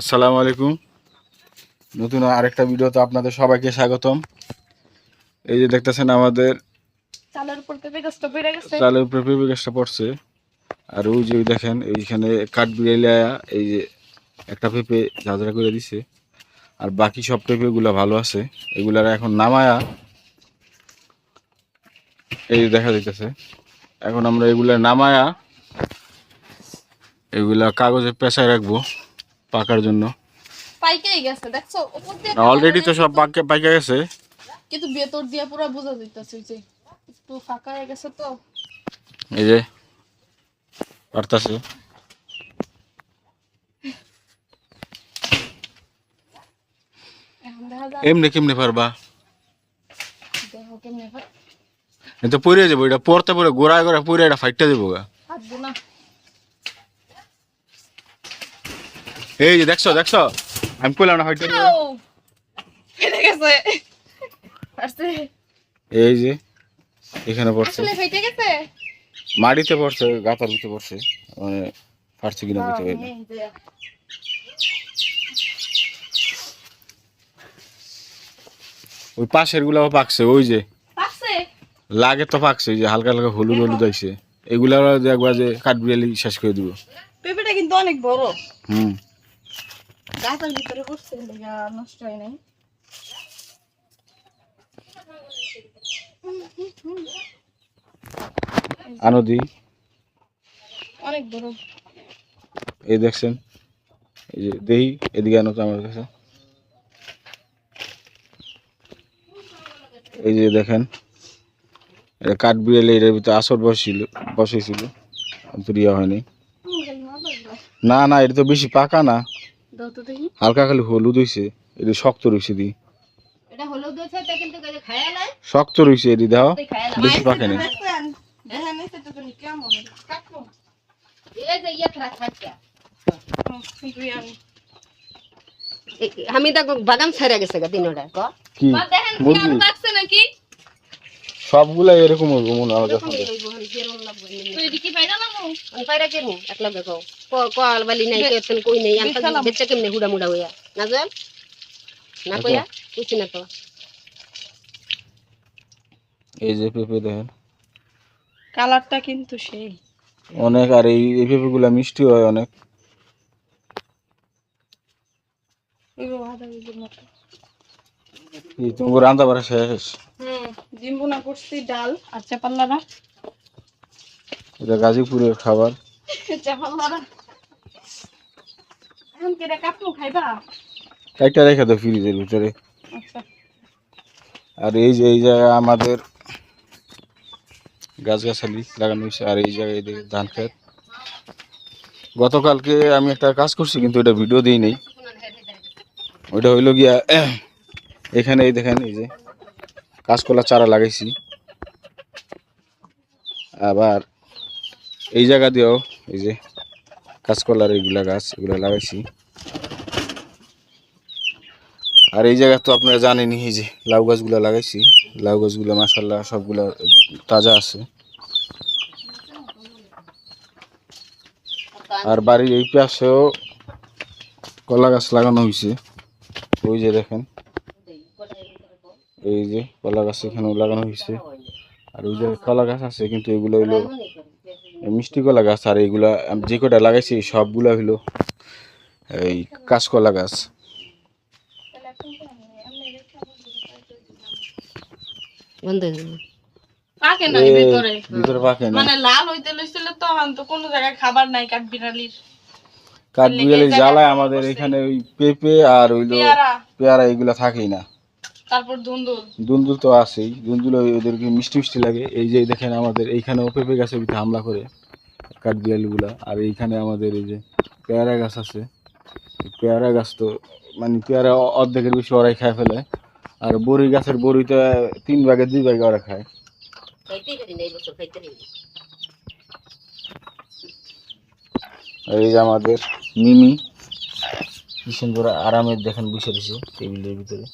আসসালামু আলাইকুম। নতুন আরেকটা ভিডিওতে আপনাদের সবাইকে স্বাগতম। এই যে দেখতেছেন আমাদের চালের উপর পেঁপে গাছটা পড়ছে। আর ওই যে ওই দেখেন এইখানে কাঠ বিড়াইলে এই যে একটা পেঁপে ঝাঁঝরা করে দিছে। আর বাকি সব পেঁপেগুলো ভালো আছে। এগুলার এখন নামায়া এই যে দেখা যাইতেছে। এখন আমরা এগুলা নামায়া এগুলা কাগজে পেঁচায় রাখব। পাকার জন্য। পাইকেই গেছে দেখছ? উপর দিয়ে অলরেডি তো সব পাকে পাইকা গেছে। কিন্তু ভেতর দিয়ে পুরো বোঝা যাইতেছে যে একটু ফাঁকা হয়ে গেছে তো। এই যে পারতাছে এমনি কেমনি পারবা? তো পড়ে যাব এটা পড়তে পড়ে গোড়ায় গোড়া পড়ে এটা ফাইটটা দেবো গা। না। এই যে দেখছ দেখছ? আমি কইলাম না হয়তো! ফেটে গেছে। পারছে এই যে এখানে পড়ছে। ফেটে গেছে? মাটিতে পড়ছে গাতার ভিতরে পড়ছে। মানে ফাটছে কিনা বুঝতে পারি। ওই পাশের গুলাও পাকছে ওই যে। পারছে লাগে তো পাকছে ওই যে হালকা হালকা হলুদ হলুদ আইছে। এগুলা দেখবা যে কাঠবিড়ালি শেষ করে দিব। পেঁপেটা কিন্তু অনেক বড়। হুম। গাছের ভিতরে পড়ছে লেগা নষ্ট হয় নাই। আনদি অনেক বড়। এই দেখছেন এই যে দেহি এদিকে আনো তো আমার কাছে। এই যে দেখেন এটা কাঠ বিড়ালে এটার ভিতরে আসর বসছিল বসেছিল ইয়ে হয়নি। না না এটা তো বেশি পাকা না। দাও তো দেখি। হালকা খালি হলুদ হইছে এটা শক্ত রইছে দি। এটা হলুদ হয়েছে তা কিন্তু কাজে খায়া নাই শক্ত রইছে এটি দাও বেশি পাকে না দেখেন দেখেন এসে তো তুমি কেমন কাটবো এই যে ইয়ে খারাপ খাচ্ছা। আমি দেখো বাগান ছাড়া গেছে গা তিনটা ক? কি? নাকি? সবগুলা এরকম হইব মনে হয় যখন কল বালি নাই কেতন কই নাই আনতা বেচালাম। বেচা কেমনে হুড়া মুড়া হইয়া? না জল? না কইয়া? কিছু না তো। এই যে পেঁপে দেখেন। কালারটা কিন্তু সেই। অনেক আর এই এই পেঁপেগুলা মিষ্টি হয় অনেক। এগো আদা কেজির মতো। এই তোমার রান্না বাড়া শেষ। হুম। জিম্বুনা করছি ডাল আর চাপাল্লারা। এটা গাজীপুরের খাবার। চাপাল্লারা। এখন কেটে খাইবা? একটা রেখে দাও ফ্রিজের ভিতরে। আচ্ছা। আর এই যে এই জায়গায় আমাদের গাছগাছালি লাগানো হয়েছে আর এই জায়গায় ধান খেত গতকালকে আমি একটা কাজ করছি কিন্তু এটা ভিডিও দিই নেই। ওইটা হইল গিয়া এখানে এই দেখেন এই যে কাঁচকলা চারা লাগাইছি। আবার এই জায়গা দিয়েও এই যে কাঁচকলার এইগুলা গাছ, এগুলা লাগাইছি। আর এই জায়গা তো আপনারা জানেনই, এই যে লাউ গাছগুলো লাগাইছি। লাউ গাছগুলো মাসাল্লাহ সবগুলা তাজা আছে। আর বাড়ির এই পাশেও কলা গাছ লাগানো হয়েছে ওই যে দেখেন। এই যে কলা গাছ এখানেও লাগানো হয়েছে। আর ওই যে কলা গাছ আছে কিন্তু এগুলো হইল মিষ্টি কলা গাছ আর এইগুলা যে কটা লাগাইছি সবগুলা হইল এই কাঁচকলা গাছ। মানে লাল হইতে লইছিল তো এখন তো কোনো জায়গায় খাবার নাই কাঠ বিড়ালির কাঠ বিড়ালি জ্বালায় আমাদের এখানে ওই পেঁপে আর পেয়ারা। পেয়ারা এগুলা থাকেই না। তারপর ধুন্দুল দুন্দুল তো আছেই। দুন্দুল ওদেরকে মিষ্টি মিষ্টি লাগে। এই যে দেখেন আমাদের এইখানেও পেঁপে গাছের ভিতরে হামলা করে কাঠ বিড়ালিগুলা আর এইখানে আমাদের এই যে পেয়ারা গাছ আছে। পেয়ারা গাছ তো মানে পেয়ারা অর্ধেকের বেশি ওরাই খায় ফেলে। আর বড়ি গাছের বড়ি তো তিন ভাগে দুই ভাগে ওরা খায়। এই যে আমাদের মিমি কিষেন করে আরামের দেখেন বসে রয়েছে টেবিলের ভিতরে।